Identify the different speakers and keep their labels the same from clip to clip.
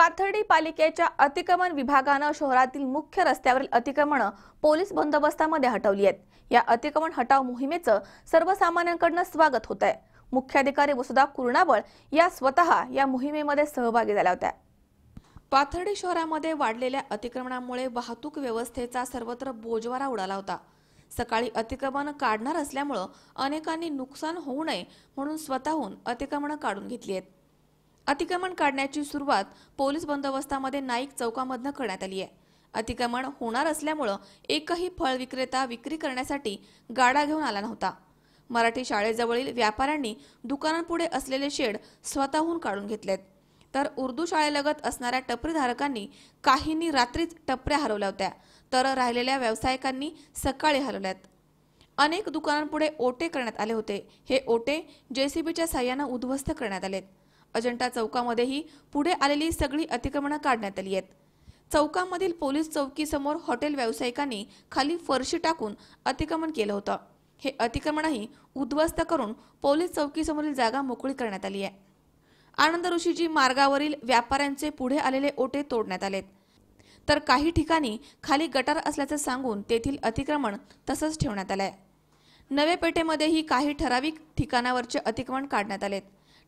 Speaker 1: पाथर्डी पालिकेच्या अतिक्रमण विभागानं शहरातील मुख्य रस्त्यावरील अतिक्रमणं पोलीस बंदोबस्तामध्ये हटवली आहेत. या अतिक्रमण हटाव मोहिमेचं सर्वसामान्यांकडनं स्वागत होत आहे मुख्याधिकारी वसुधा कुर्णाबळ या स्वतः या मोहिमेमध्ये सहभागी झाल्या होत्या. पाथर्डी शहरामध्ये वाढलेल्या अतिक्रमणामुळे वाहतूक व्यवस्थेचा सर्वत्र बोजवारा उडाला होता. सकाळी अतिक्रमण काढणार असल्यामुळं अनेकांनी नुकसान होऊ नये म्हणून स्वतःहून अतिक्रमणं काढून घेतली आहेत. अतिक्रमण काढण्याची सुरुवात पोलीस बंदोबस्तामध्ये नाईक चौकामधनं करण्यात आली आहे. अतिक्रमण होणार असल्यामुळं एकही फळ विक्रेता विक्री करण्यासाठी गाडा घेऊन आला नव्हता. मराठी शाळेजवळील व्यापाऱ्यांनी दुकानांपुढे असलेले शेड स्वतःहून काढून घेतलेत. तर उर्दू शाळेलगत असणाऱ्या टपरीधारकांनी काहींनी रात्रीच टपऱ्या हरवल्या होत्या तर राहिलेल्या व्यावसायिकांनी सकाळी हरवल्यात. अनेक दुकानांपुढे ओटे करण्यात आले होते. हे ओटे जेसीबीच्या साह्यानं उद्ध्वस्त करण्यात आलेत. अजंठा चौकामध्येही पुढे आलेली सगळी अतिक्रमणं काढण्यात आली आहेत. चौकामधील पोलीस चौकीसमोर हॉटेल व्यावसायिकांनी खाली फरशी टाकून अतिक्रमण केलं होतं. हे अतिक्रमणही उद्ध्वस्त करून पोलीस चौकीसमोरील जागा मोकळी करण्यात आली आहे. आनंद ऋषीजी मार्गावरील व्यापाऱ्यांचे पुढे आलेले ओटे तोडण्यात आलेत. तर काही ठिकाणी खाली गटार असल्याचं सांगून तेथील अतिक्रमण तसंच ठेवण्यात आलं आहे नवे पेठेमध्येही काही ठराविक ठिकाणावरचे अतिक्रमण काढण्यात आलेत.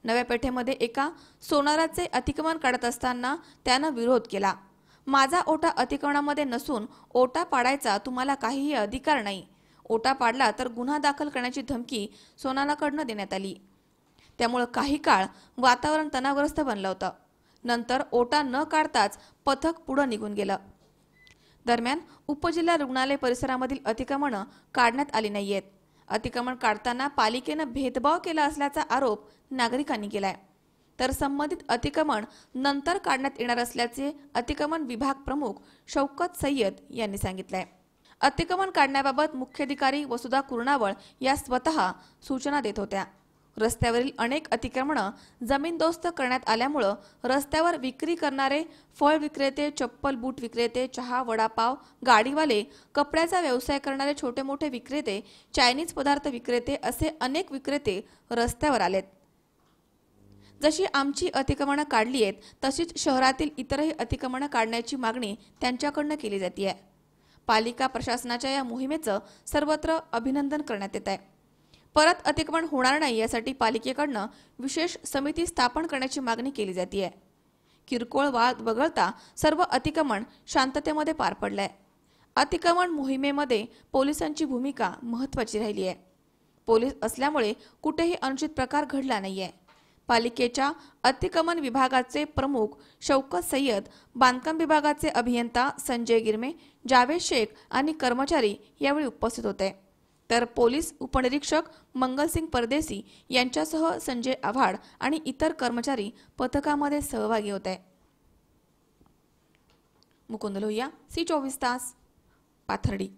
Speaker 1: नव्या पेठेमध्ये एका सोनाराचे अतिक्रमण काढत असताना त्यानं विरोध केला. माझा ओटा अतिक्रमणामध्ये नसून ओटा पाडायचा तुम्हाला काहीही अधिकार नाही. ओटा पाडला तर गुन्हा दाखल करण्याची धमकी सोनाराकडनं देण्यात आली. त्यामुळं काही काळ वातावरण तणावग्रस्त बनलं होतं. नंतर ओटा न काढताच पथक पुढं निघून गेलं. दरम्यान उपजिल्हा रुग्णालय परिसरामधील अतिक्रमणं काढण्यात आली नाहीयेत. अतिक्रमण काढताना पालिकेनं भेदभाव केला असल्याचा आरोप नागरिकांनी केलाय. तर संबंधित अतिक्रमण नंतर काढण्यात येणार असल्याचे अतिक्रमण विभाग प्रमुख शौकत सय्यद यांनी सांगितलंय. अतिक्रमण काढण्याबाबत मुख्याधिकारी वसुधा कुर्णावळ या स्वतः सूचना देत होत्या. रस्त्यावरील अनेक अतिक्रमणं जमीनदोस्त करण्यात आल्यामुळं रस्त्यावर विक्री करणारे फळ विक्रेते चप्पल बूट विक्रेते चहा वडापाव गाडीवाले कपड्याचा व्यवसाय करणारे छोटे मोठे विक्रेते चायनीज पदार्थ विक्रेते असे अनेक विक्रेते रस्त्यावर आलेत. जशी आमची अतिक्रमणं काढली आहेत तशीच शहरातील इतरही अतिक्रमणं काढण्याची मागणी त्यांच्याकडनं केली जाते पालिका प्रशासनाच्या या मोहिमेचं सर्वत्र अभिनंदन करण्यात येत आहे परत अतिक्रमण होणार नाही यासाठी पालिकेकडनं विशेष समिती स्थापन करण्याची मागणी केली जाते किरकोळ वाद वगळता सर्व अतिक्रमण शांततेमध्ये पार पडलंय. अतिक्रमण मोहिमेमध्ये पोलिसांची भूमिका महत्वाची राहिली आहे पोलीस असल्यामुळे कुठेही अनुचित प्रकार घडला नाहीये. पालिकेच्या अतिक्रमण विभागाचे प्रमुख शौकत सय्यद बांधकाम विभागाचे अभियंता संजय गिरमे जावेद शेख आणि कर्मचारी यावेळी उपस्थित होते. तर पोलीस उपनिरीक्षक मंगलसिंग परदेसी यांच्यासह संजय आव्हाड आणि इतर कर्मचारी पथकामध्ये सहभागी होते. मुकुंद लोहिया सी चोवीस तास पाथर्डी.